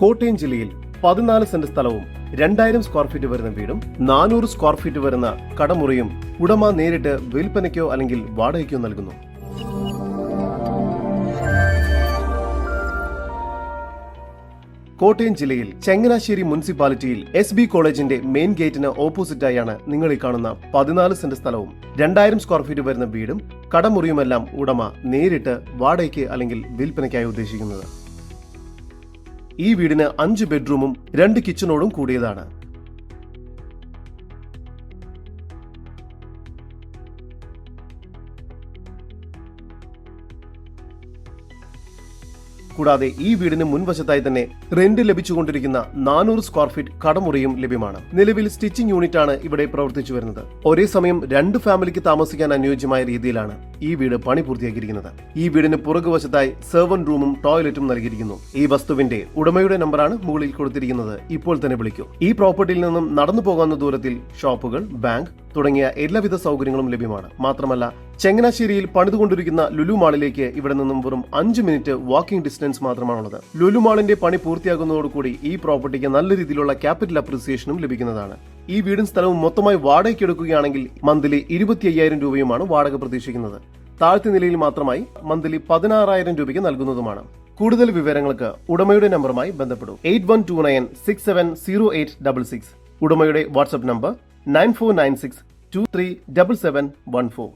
കോട്ടയം ജില്ലയിൽ പതിനാല് സെന്റ് സ്ഥലവും രണ്ടായിരം സ്ക്വയർ ഫീറ്റ് വരുന്ന വീടും നാനൂറ് സ്ക്വയർ ഫീറ്റ് വരുന്ന കടമുറിയും ഉടമ നേരിട്ട് വിൽപ്പനയ്ക്കോ അല്ലെങ്കിൽ വാടകയ്ക്കോ നൽകുന്നു. കോട്ടയം ജില്ലയിൽ ചങ്ങനാശ്ശേരി മുനിസിപ്പാലിറ്റിയിൽ എസ് ബി കോളേജിന്റെ മെയിൻ ഗേറ്റിന് ഓപ്പോസിറ്റായാണ് നിങ്ങൾ ഈ കാണുന്ന പതിനാല് സെന്റ് സ്ഥലവും രണ്ടായിരം സ്ക്വയർ ഫീറ്റ് വരുന്ന വീടും കടമുറിയുമെല്ലാം ഉടമ നേരിട്ട് വാടകയ്ക്ക് അല്ലെങ്കിൽ വിൽപ്പനയ്ക്കായി ഉദ്ദേശിക്കുന്നത്. ഈ വീടിന് അഞ്ച് ബെഡ്റൂമും രണ്ട് കിച്ചണോടും കൂടിയതാണ്. കൂടാതെ ഈ വീടിന് മുൻവശത്തായി തന്നെ റെന്റ് ലഭിച്ചുകൊണ്ടിരിക്കുന്ന നാനൂറ് സ്ക്വയർ ഫീറ്റ് കടമുറിയും ലഭ്യമാണ്. നിലവിൽ സ്റ്റിച്ചിങ് യൂണിറ്റ് ആണ് ഇവിടെ പ്രവർത്തിച്ചു വരുന്നത് ഒരേ സമയം രണ്ട് ഫാമിലിക്ക് താമസിക്കാൻ അനുയോജ്യമായ രീതിയിലാണ് ഈ വീട് പണി പൂർത്തിയാക്കിയിരിക്കുന്നത് ഈ വീടിന് പുറകുവശത്തായി സെർവൻ റൂമും ടോയ്ലറ്റും നൽകിയിരിക്കുന്നു. ഈ വസ്തുവിന്റെ ഉടമയുടെ നമ്പറാണ് മുകളിൽ കൊടുത്തിരിക്കുന്നത്. ഇപ്പോൾ തന്നെ വിളിക്കൂ. ഈ പ്രോപ്പർട്ടിയിൽ നിന്നും നടന്നു പോകാവുന്ന ദൂരത്തിൽ ഷോപ്പുകൾ ബാങ്ക് തുടങ്ങിയ എല്ലാവിധ സൗകര്യങ്ങളും ലഭ്യമാണ്. മാത്രമല്ല ചങ്ങനാശ്ശേരിയിൽ പണിതുകൊണ്ടിരിക്കുന്ന ലുലു മാളിലേക്ക് ഇവിടെ നിന്നും വെറും അഞ്ച് മിനിറ്റ് വാക്കിംഗ് ഡിസ്റ്റൻസ് മാത്രമാണുള്ളത്. ലുലു മാളിന്റെ പണി പൂർത്തിയാകുന്നതോടുകൂടി ഈ പ്രോപ്പർട്ടിക്ക് നല്ല രീതിയിലുള്ള ക്യാപിറ്റൽ അപ്രിസിയേഷനും ലഭിക്കുന്നതാണ്. ഈ വീടും സ്ഥലവും മൊത്തമായി വാടകയ്ക്ക് എടുക്കുകയാണെങ്കിൽ മന്ത്ലി ഇരുപത്തി അയ്യായിരം രൂപയുമാണ് വാടക പ്രതീക്ഷിക്കുന്നത്. താഴ്ത്തി നിലയിൽ മാത്രമായി മന്ത്ലി പതിനാറായിരം രൂപയ്ക്ക് നൽകുന്നതുമാണ്. കൂടുതൽ വിവരങ്ങൾക്ക് ഉടമയുടെ നമ്പറുമായി ബന്ധപ്പെടും. Eight one two nine six seven zero eight double six. ഉടമയുടെ WhatsApp number nine four nine six two three double seven one four.